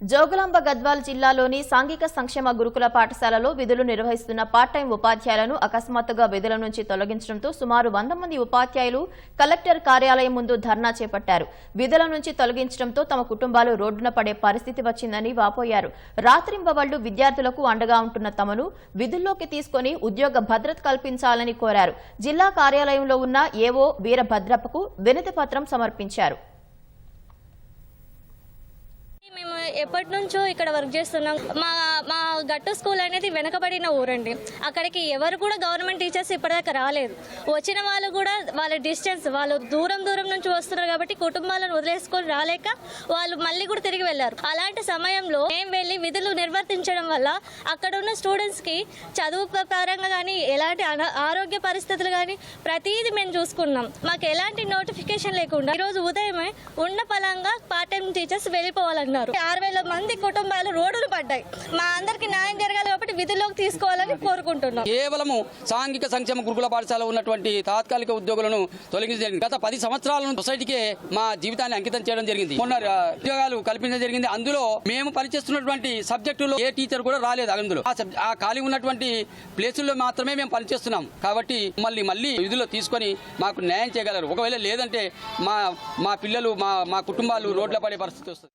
జోగులాంబ గద్వాల్ జిల్లాలోని సాంఘిక సంక్షేమ గురుకుల పాఠశాలలో విధులు నిర్వహిస్తున్న పార్ట్ టైం ఉపాధ్యాయులను అకస్మాత్తుగా విధుల నుంచి తొలగించడంతో సుమారు వంద మంది ఉపాధ్యాయులు కలెక్టర్ కార్యాలయం ముందు ధర్నా చేపట్టారు. విధుల నుంచి తొలగించడంతో తమ కుటుంబాలు రోడ్డున పడే పరిస్థితి వచ్చిందని వాపోయారు. రాత్రింబవళ్ళు విద్యార్థులకు అండగా ఉంటున్న తమను విధుల్లోకి తీసుకొని ఉద్యోగ భద్రత కల్పించాలని కోరారు. జిల్లా కార్యాలయంలో ఉన్న ఏవో వీరభద్రప్పకు వినతి పత్రం సమర్పించారు మేము ఎప్పటి నుంచో ఇక్కడ వర్క్ చేస్తున్నాం. మా మా గట్టు స్కూల్ అనేది వెనకబడిన ఊరండి. అక్కడికి ఎవరు కూడా గవర్నమెంట్ టీచర్స్ ఇప్పటిదాకా రాలేదు. వచ్చిన వాళ్ళు కూడా వాళ్ళ డిస్టెన్స్ వాళ్ళు దూరం దూరం నుంచి వస్తున్నారు కాబట్టి కుటుంబాలను వదిలేసుకొని రాలేక వాళ్ళు మళ్ళీ కూడా తిరిగి వెళ్ళారు. అలాంటి సమయంలో మేము వెళ్ళి విధులు నిర్వర్తించడం వల్ల అక్కడ ఉన్న స్టూడెంట్స్కి చదువు పరంగా కానీ ఎలాంటి అన- ఆరోగ్య పరిస్థితులు కానీ ప్రతిదీ మేము చూసుకున్నాం. మాకు ఎలాంటి నోటిఫికేషన్ లేకుండా ఈ రోజు ఉదయమే ఉన్న పలంగా పార్ట్ టైం టీచర్స్ వెళ్ళిపోవాలన్నారు. ఆరు వేల మంది కుటుంబాలు రోడ్డులు పడ్డాయి. మా అందరికి న్యాయం జరగాలి కాబట్టి విధుల్లోకి తీసుకోవాలని కోరుకుంటున్నాం. కేవలము సాంఘిక సంక్షేమ గురుకుల పాఠశాల ఉన్నటువంటి తాత్కాలిక ఉద్యోగులను తొలగించడం గత పది సంవత్సరాల సొసైటీకే మా జీవితాన్ని అంకితం చేయడం జరిగింది. మొన్న ఉద్యోగాలు కల్పించడం జరిగింది. అందులో మేము పనిచేస్తున్నటువంటి సబ్జెక్టులో ఏ టీచర్ కూడా రాలేదు అందులో. ఆ ఖాళీ ఉన్నటువంటి ప్లేసుల్లో మాత్రమే మేము పనిచేస్తున్నాం. కాబట్టి మళ్ళీ మళ్ళీ విధుల్లో తీసుకొని మాకు న్యాయం చేయగలరు. ఒకవేళ లేదంటే మా మా పిల్లలు మా మా కుటుంబాలు రోడ్ల పడే పరిస్థితి వస్తుంది.